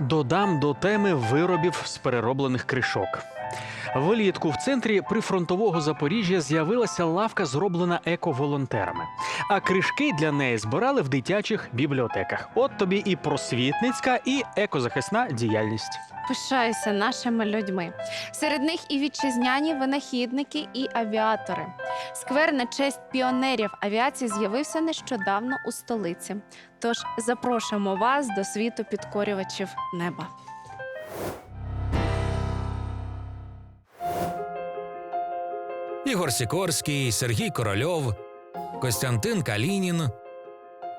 Додам до теми виробів з перероблених кришок. Влітку в центрі прифронтового Запоріжжя з'явилася лавка, зроблена еко-волонтерами. А кришки для неї збирали в дитячих бібліотеках. От тобі і просвітницька, і екозахисна діяльність. Пишаюся нашими людьми. Серед них і вітчизняні винахідники, і авіатори. Сквер на честь піонерів авіації з'явився нещодавно у столиці. Тож запрошуємо вас до світу підкорювачів неба. Ігор Сікорський, Сергій Корольов, Костянтин Калінін,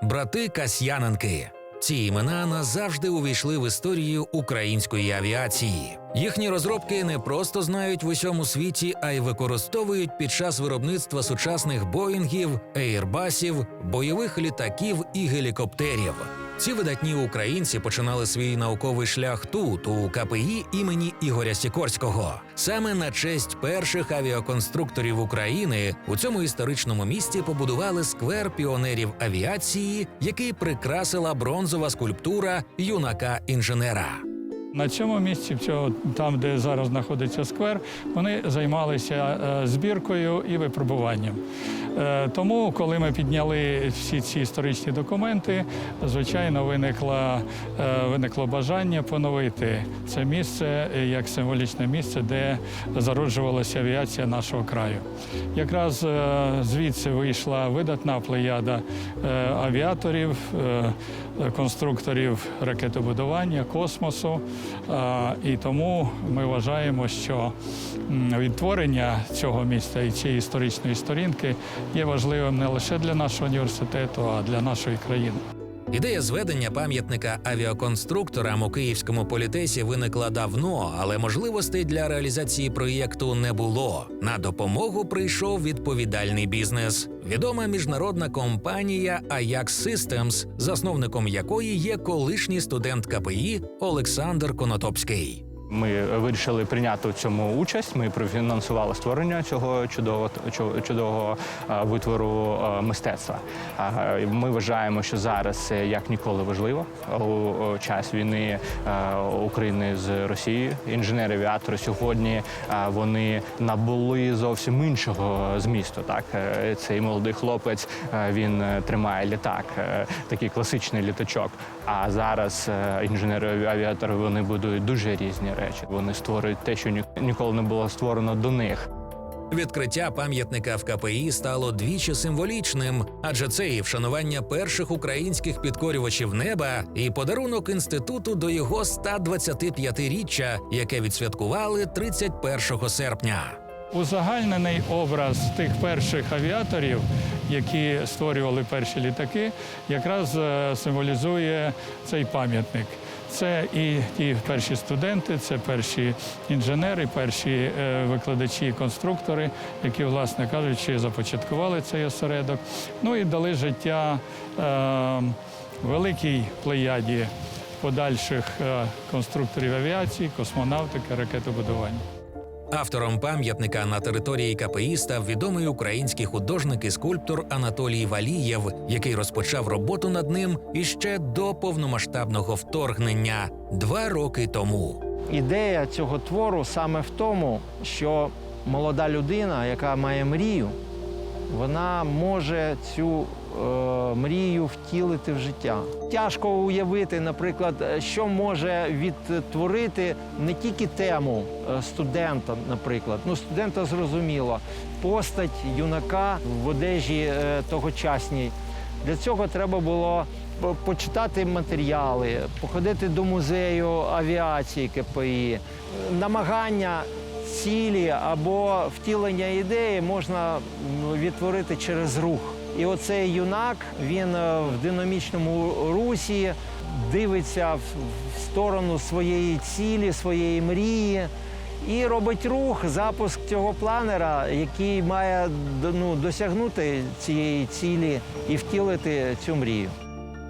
брати Касьяненки. Ці імена назавжди увійшли в історію української авіації. Їхні розробки не просто знають в усьому світі, а й використовують під час виробництва сучасних боїнгів, ейрбасів, бойових літаків і гелікоптерів. Ці видатні українці починали свій науковий шлях тут, у КПІ імені Ігоря Сікорського. Саме на честь перших авіаконструкторів України у цьому історичному місті побудували сквер піонерів авіації, який прикрасила бронзова скульптура юнака інженера. На цьому місці, цього, там, де зараз знаходиться сквер, вони займалися е, збіркою і випробуванням. Е, Тому, коли ми підняли всі ці історичні документи, звичайно, виникло, е, виникло бажання поновити це місце як символічне місце, де зароджувалася авіація нашого краю. Якраз звідси вийшла видатна плеяда авіаторів, конструкторів ракетобудування, космосу. І тому ми вважаємо, що відтворення цього міста і цієї історичної сторінки є важливим не лише для нашого університету, а для нашої країни. Ідея зведення пам'ятника авіаконструкторам у Київському політесі виникла давно, але можливостей для реалізації проєкту не було. На допомогу прийшов відповідальний бізнес. Відома міжнародна компанія Ajax Systems, засновником якої є колишній студент КПІ Олександр Конотопський. Ми вирішили прийняти у цьому участь. Ми профінансували створення цього чудового чудового е, витвору е, мистецтва. Ми вважаємо, що зараз як ніколи важливо у час війни е, України з Росією. Інженери-авіатори сьогодні е, вони набули зовсім іншого змісту. Так Е, цей молодий хлопець е, він е, тримає літак, е, такий класичний літачок. А зараз е, інженери-авіатори вони будують дуже різні речі. Вони створюють те, що ніколи не було створено до них. Відкриття пам'ятника в КПІ стало двічі символічним, адже це і вшанування перших українських підкорювачів неба, і подарунок інституту до його 125-річчя, яке відсвяткували 31 серпня. Узагальнений образ тих перших авіаторів, які створювали перші літаки, якраз е, символізує цей пам'ятник. Це і ті перші студенти, це перші інженери, перші е, викладачі, конструктори, які, власне кажучи, започаткували цей осередок. Ну і дали життя е, великій плеяді подальших е, конструкторів авіації, космонавтики, ракетобудування. Автором пам'ятника на території КПІ став відомий український художник і скульптор Анатолій Валієв, який розпочав роботу над ним іще до повномасштабного вторгнення два роки тому. Ідея цього твору саме в тому, що молода людина, яка має мрію, вона може цю мрію втілити в життя. Тяжко уявити, наприклад, що може відтворити не тільки тему е, студента, наприклад. Ну, студента зрозуміло, постать юнака в одежі е, тогочасній. Для цього треба було почитати матеріали, походити до музею авіації КПІ. Намагання цілі або втілення ідеї можна відтворити через рух. І оцей юнак він е, в динамічному русі дивиться в в сторону своєї цілі, своєї мрії. І робить рух, запуск цього планера, який має ну, досягнути цієї цілі і втілити цю мрію.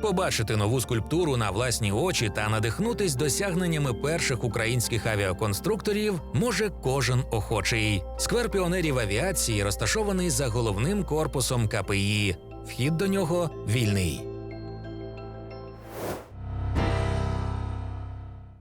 Побачити нову скульптуру на власні очі та надихнутись досягненнями перших українських авіаконструкторів може кожен охочий. Сквер піонерів авіації розташований за головним корпусом КПІ. Вхід до нього вільний.